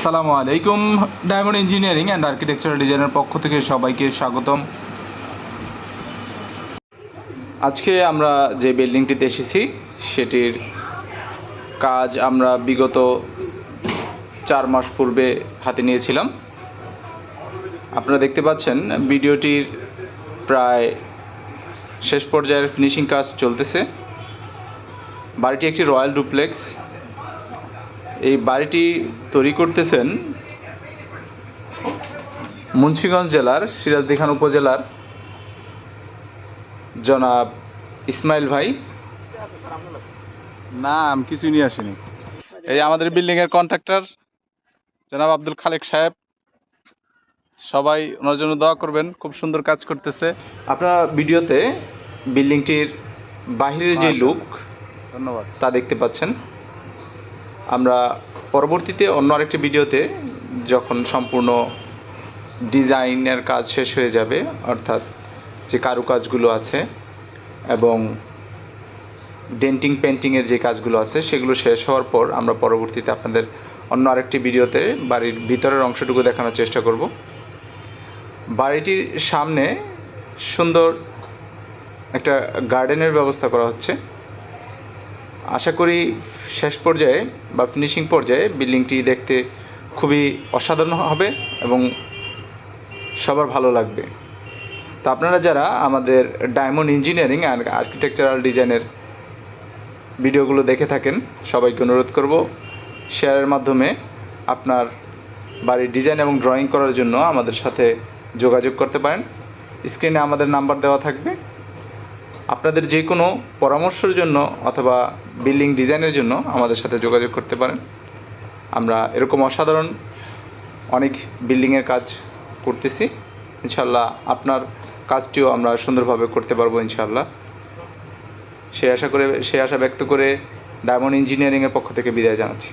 সালামু আলাইকুম diamond engineering and architectural ডিজাইনের পক্ষ থেকে সবাইকে স্বাগতম। আজকে আমরা যে বিল্ডিংটিতে এসেছি, সেটির কাজ আমরা বিগত চার মাস পূর্বে হাতে নিয়েছিলাম। আপনারা দেখতে পাচ্ছেন, ভিডিওটির প্রায় শেষ পর্যায়ের ফিনিশিং কাজ চলতেছে। বাড়িটি একটি রয়্যাল ডুপ্লেক্স। এই বাড়িটি তৈরি করতেছেন মুন্সিগঞ্জ জেলার সিরাজদিখান উপজেলার জনাব ইসমাইল ভাই। না আমি কিছুই নিয়ে আসিনি। এই আমাদের বিল্ডিংয়ের কন্ট্রাক্টর জনাব আব্দুল খালেক সাহেব। সবাই ওনার জন্য দোয়া করবেন খুব সুন্দর কাজ করতেছে। আপনারা ভিডিওতে বিল্ডিংটির বাহিরের যে। লুক ধন্যবাদ তা দেখতে পাচ্ছেন। আমরা পরবর্তীতে অন্য আরেকটি ভিডিওতে যখন সম্পূর্ণ ডিজাইনের কাজ শেষ হয়ে যাবে, অর্থাৎ যে কারুকাজগুলো আছে এবং ডেন্টিং, পেন্টিংয়ের যে কাজগুলো আছে সেগুলো শেষ হওয়ার পর আমরা পরবর্তীতে আপনাদের অন্য আরেকটি ভিডিওতে বাড়ির ভিতরের অংশটুকু দেখানোর চেষ্টা করব। বাড়িটির সামনে সুন্দর একটা গার্ডেনের ব্যবস্থা করা হচ্ছে। আশা করি শেষ পর্যায়ে বা ফিনিশিং পর্যায়ে বিল্ডিংটি দেখতে খুবই অসাধারণ হবে এবং সবার ভালো লাগবে। তো আপনারা যারা আমাদের ডায়মন্ড ইঞ্জিনিয়ারিং অ্যান্ড আর্কিটেকচারাল ডিজাইনের ভিডিওগুলো দেখে থাকেন, সবাইকে অনুরোধ করব শেয়ারের মাধ্যমে আপনার বাড়ির ডিজাইন এবং ড্রয়িং করার জন্য আমাদের সাথে যোগাযোগ করতে পারেন। স্ক্রিনে আমাদের নাম্বার দেওয়া থাকবে। আপনাদের যে কোনো পরামর্শের জন্য অথবা বিল্ডিং ডিজাইনের জন্য আমাদের সাথে যোগাযোগ করতে পারেন। আমরা এরকম অসাধারণ অনেক বিল্ডিংয়ের কাজ করতেছি। ইনশাল্লাহ আপনার কাজটিও আমরা সুন্দরভাবে করতে পারব ইনশাল্লাহ সে আশা করে সে আশা ব্যক্ত করে ডায়মন্ড ইঞ্জিনিয়ারিংয়ের পক্ষ থেকে বিদায় জানাচ্ছি।